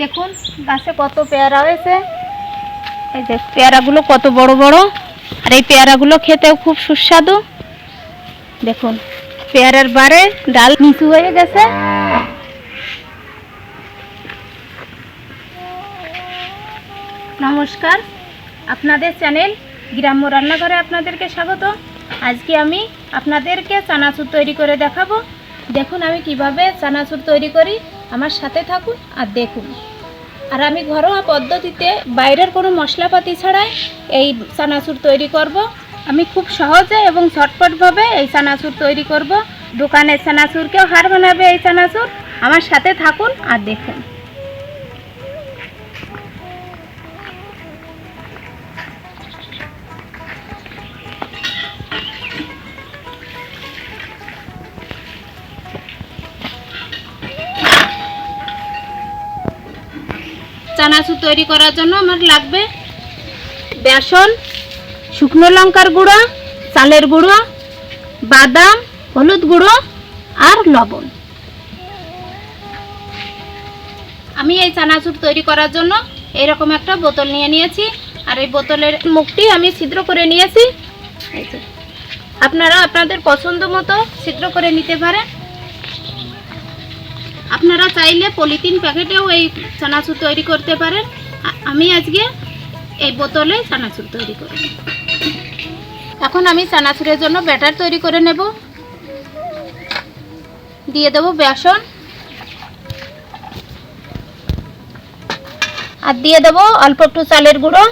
দেখুন, গাছে কত পেয়ারা হয়েছে। এই যে পেয়ারাগুলো কত বড় বড়। আর এই পেয়ারাগুলো খেতেও খুব সুস্বাদু। দেখুন, পেয়ারার বারে ডাল নিচু হয়ে গেছে। নমস্কার, আপনাদের চ্যানেল গ্রাম্য রান্নাঘরে আপনাদেরকে স্বাগত। আজকে আমি আপনাদেরকে চানাচুর তৈরি করে দেখাবো। দেখুন, আমি কীভাবে চানাচুর তৈরি করি। আমার সাথে থাকুন আর দেখুন। আর আমি ঘরোয়া পদ্ধতিতে বাইরের কোনো মশলাপাতি ছাড়াই এই চানাচুর তৈরি করব। আমি খুব সহজে এবং ঝটপটভাবে এই চানাচুর তৈরি করব। দোকানের সানাসুরকেও হার বানাবে এই চানাচুর। আমার সাথে থাকুন আর দেখুন। চানাচুর তৈরি করার জন্য আমার লাগবে বেসন, শুকনো লঙ্কার গুঁড়ো, চালের গুঁড়ো, বাদাম, হলুদ গুঁড়ো আর লবণ। আমি এই চানাচুর তৈরি করার জন্য এরকম একটা বোতল নিয়ে নিয়েছি আর এই বোতলের মুখটি আমি ছিদ্র করে নিয়েছি। আপনারা আপনাদের পছন্দ মতো ছিদ্র করে নিতে পারেন। আপনারা চাইলে পলিথিন প্যাকেটেও এই চানাচুর তৈরি করতে পারেন। আমি আজকে এই বোতলে চানাচুর তৈরি করব। এখন আমি চানাচুরের জন্য ব্যাটার তৈরি করে নেব। দিয়ে দেব বেসন। আর দিয়ে দেব অল্প একটু চালের গুঁড়ো।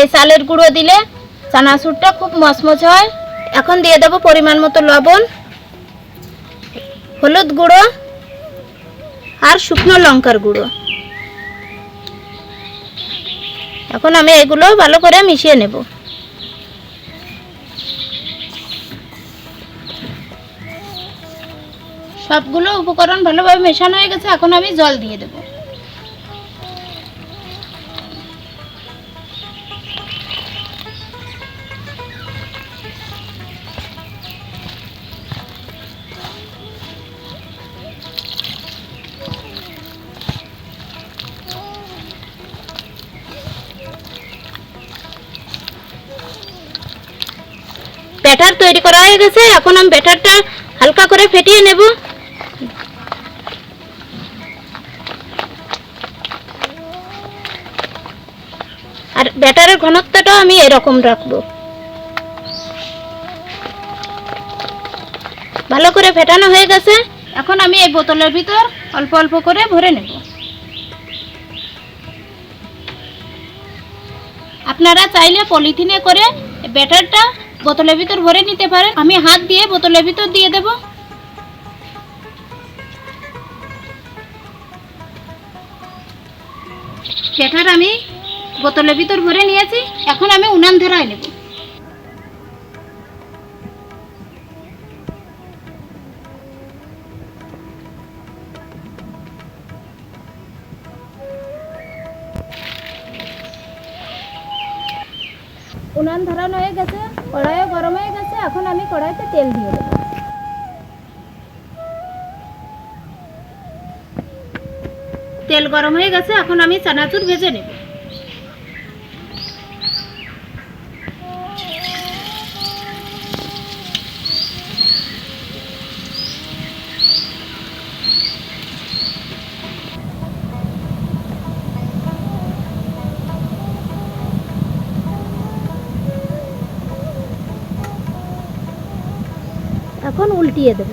এই চালের গুঁড়ো দিলে চানাচুরটা খুব মচমচ হয়। এখন দিয়ে দেব পরিমাণ মতো লবণ। হলুদ গুঁড়ো আর শুকনো লঙ্কার গুঁড়ো। এখন আমি এগুলো ভালো করে মিশিয়ে নেব। সবগুলো উপকরণ ভালোভাবে মেশানো হয়ে গেছে, এখন আমি জল দিয়ে দেব। তৈরি করা হয়ে গেছে। এখন আমি ব্যাটারটা হালকা করে ফেটিয়ে নেব। আর ব্যাটারের ঘনত্বটা আমি এরকম রাখব। ভালো করে ফেটানো হয়ে গেছে। এখন আমি এই বোতলের ভিতর অল্প অল্প করে ভরে নেব। আপনারা চাইলে পলিথিনে করে ব্যাটারটা বোতলের ভিতর ভরে নিতে পারেন। আমি হাত দিয়ে বোতলের ভিতর দিয়ে দেব। সেটার আমি বোতলের ভিতর ভরে নিয়েছি। এখন আমি উনান ধরায় নেব। এখন আমি কড়াইতে তেল দিয়ে দেবো। তেল গরম হয়ে গেছে, এখন আমি চানাচুর ভেজে নেব। এখন উল্টিয়ে দেব।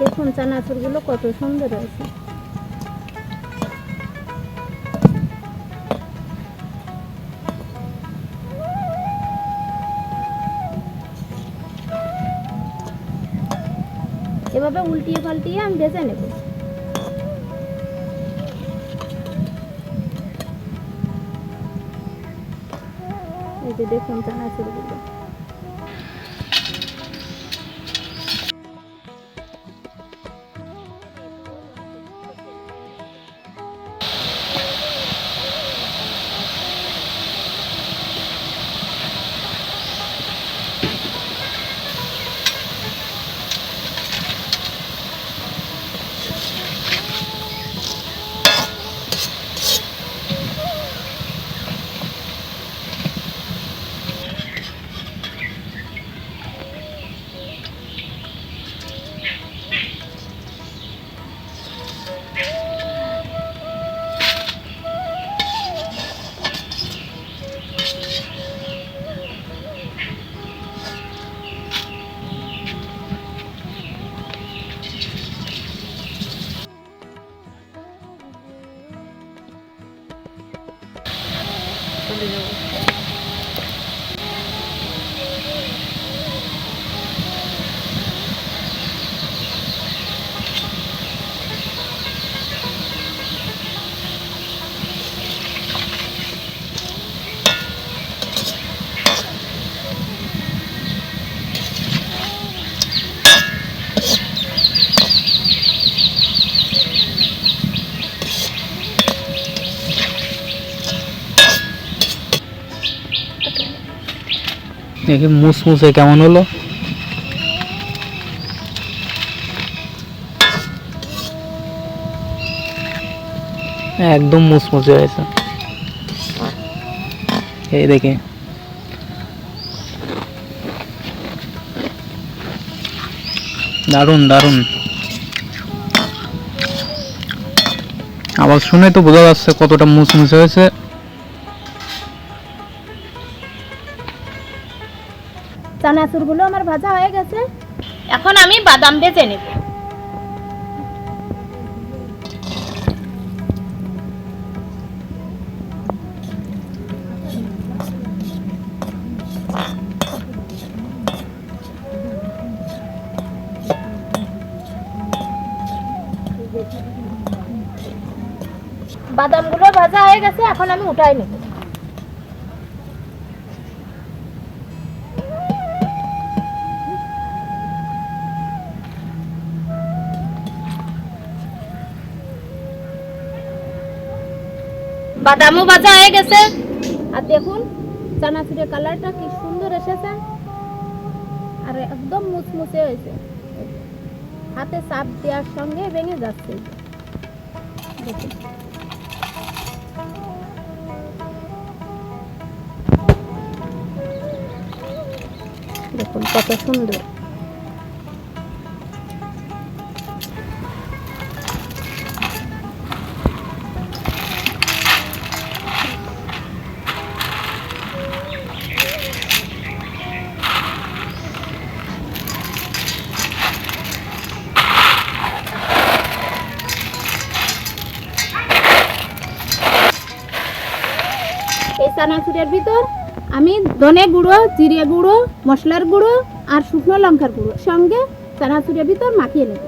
দেখুন চানাচুরগুলো কত সুন্দর হয়েছে। এভাবে উল্টিয়ে পাল্টিয়ে আমি ভেজে নেব। এই যে দেখুন চানাচুরগুলো। দেখি মুসমুসে কেমন হলো? একদম মুসমুসে হয়েছে। এই দেখে। দারুণ দারুণ। আবার শুনে তো বোঝা যাচ্ছে কতটা মুসমুসে হয়েছে। চানাচুরগুলো আমার ভাজা হয়ে গেছে। এখন আমি বাদাম ভেজে নেব। বাদামগুলো ভাজা হয়ে গেছে এখন আমি উঠাই নেব। বাদামও ভাজা হয়ে গেছে। আর দেখুন, চানাচুরের কালারটা কি সুন্দর এসেছে। আর একদম মুচমুচে হয়েছে। হাতে চাপ দেওয়ার সঙ্গে ভেঙে যাচ্ছে। দেখুন। কত সুন্দর। চানাচুরের ভিতর আমি ধনে গুঁড়ো, জিরে গুঁড়ো, মশলার গুঁড়ো আর শুকনো লঙ্কার গুঁড়ো। সঙ্গে চানাচুরের ভিতর মাখিয়ে নেব।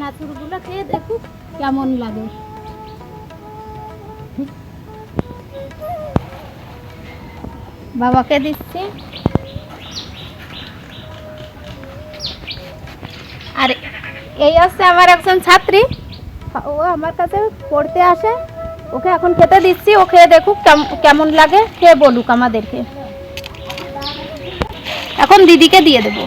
চানাচুরগুলো খেয়ে দেখুক কেমন লাগে। বাবাকে দিচ্ছি। আর এই হচ্ছে আমার একজন ছাত্রী। ও আমার কাছে পড়তে আসে। ওকে এখন খেতে দিচ্ছি। ও খেয়ে দেখুক কেম- কেমন লাগে। খেয়ে বলুক আমাদেরকে। এখন দিদিকে দিয়ে দেবো।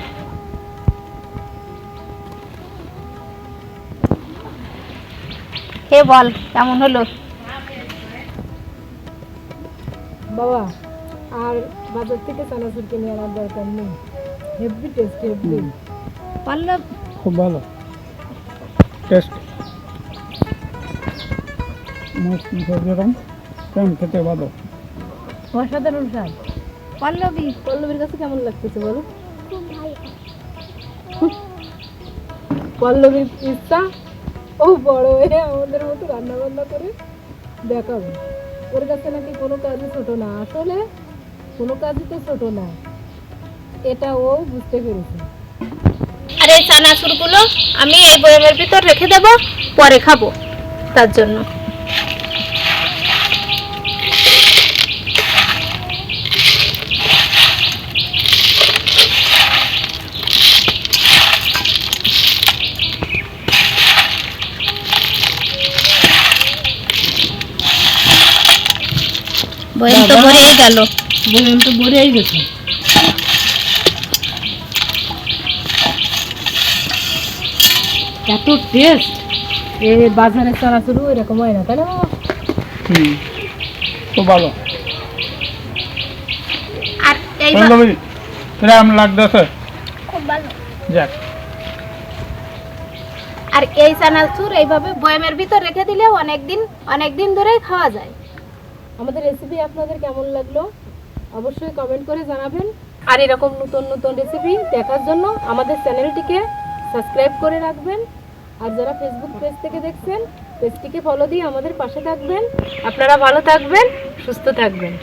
খেয়ে বল কেমন হলো? বাবা আর বাজার থেকে চানাচুর কিনে আনার দরকার নেই। হেভি টেস্ট হেভি পল্লব খুব ভালো। টেস্ট যেরকম কেমন খেতে ভালো? অসাধারণ স্বাদ। পল্লবী। পল্লবীর কাছে কেমন লাগতেছে বলো? পল্লবীর ইচ্ছা ও বড় হয়ে আমাদের মতো রান্না বান্না করে দেখাবে। ওর কাছে নাকি কোনো কাজই ছোট না। আসলে কোনো কাজই তো ছোট না। এটা ও বুঝতে পেরেছে। আর এই চানাচুরগুলো আমি এই বয়ামের ভিতর রেখে দেবো, পরে খাব তার জন্য। বয়াম তো ভরেই গেল তো বলেই গেছে এত টেস্ট এ বাজারে এরকম হয় না তাই না? হুম। খুব ভালো। আর এই পল্লবী কিরম লাগতেছে। খুব ভালো। যাক। আর এই চানাচুর এইভাবে বয়ামের ভিতর রেখে দিলে অনেক দিন অনেক ধরেই খাওয়া যায়। আমাদের রেসিপি আপনাদের কেমন লাগল? অবশ্যই কমেন্ট করে জানাবেন। আর এরকম নতুন নতুন রেসিপি দেখার জন্য আমাদের চ্যানেলটিকে সাবস্ক্রাইব করে রাখবেন। আর যারা ফেসবুক পেজ থেকে দেখছেন পেজটিকে ফলো দিয়ে আমাদের পাশে থাকবেন। আপনারা ভালো থাকবেন, সুস্থ থাকবেন।